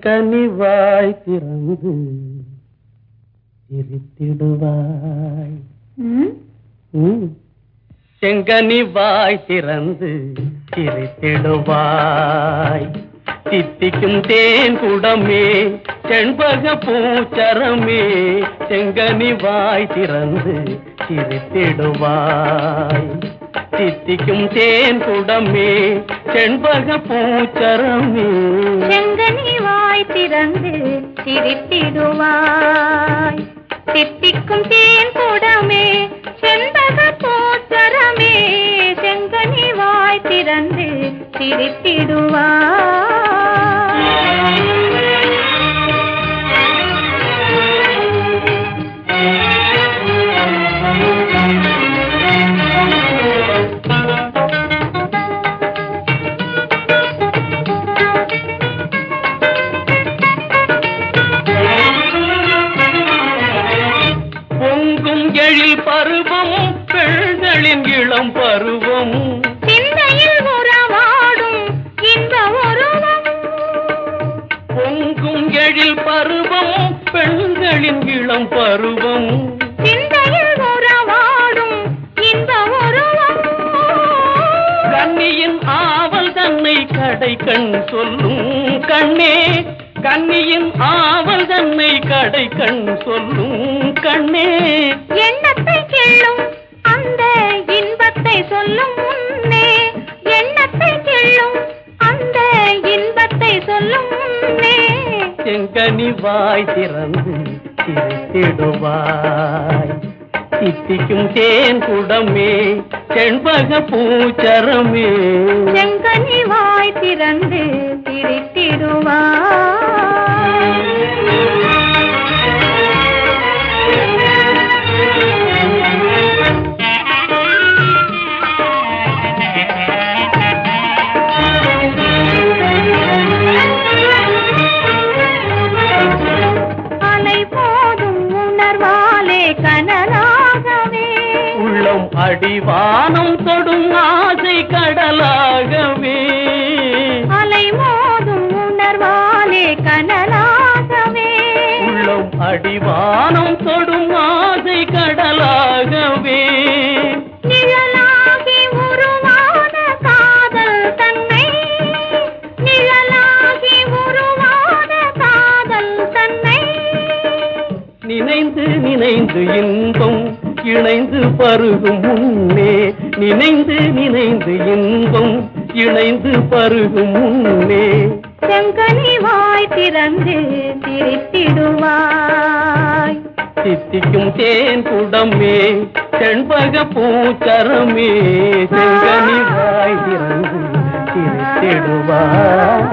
வாய் திறந்து சிரித்திடுவாய் ம்? ம். செங்கனி வாய் திறந்து சிரித்திடுவாய் தித்திக்கும் தேன் குடமே செண்பக பூச்சரமே செங்கனி வாய் திறந்து சிரித்திடுவாய் தித்திக்கும் தேன் குடமே செண்பக பூச்சரமே வாய் திறந்து சிரித்திடுவாய். தித்திக்கும் தேன் கூடமே செண்பக பூச்சரமே செங்கனி வாய் திறந்து சிரித்திடுவாய். இளம் பருவம். சிந்தையில் உறவாடும் இன்ப உருவம். பொங்கும் எழில் பருவம் பெண்களின் இளம் பருவம். சிந்தையில் உறவாடும் இன்ப உருவம். கன்னியின் ஆவல் தன்னை கடை கண் சொல்லும். கண்ணே கன்னியின் ஆவல் தன்னை கடை கண் சொல்லும். கண்ணே செங்கனி வாய் திறந்து சிரித்திடுவாய் தித்திக்கும் தேன் குடமே செண்பக பூச்சரமே. செங்கனி வாய் திறந்து சிரித்திடுவாய் அடிவானம் தொடும் ஆசை கடலாகவே. அலை மோதும் உணர்வாலே கனலாகவே. உள்ளம் அடிவானம் தொடும் ஆசை கடலாகவே. நினைந்து நினைந்து இன்பம் இணைந்து பருகும் முன்னே நினைந்து நினைந்து இன்பம் இணைந்து பருகும் முன்னே. செங்கனி வாய் திறந்து சிரித்திடுவாய் தித்திக்கும் தேன் குடமே செண்பக பூச்சரமே செங்கனி வாய் திறந்து சிரித்திடுவாய்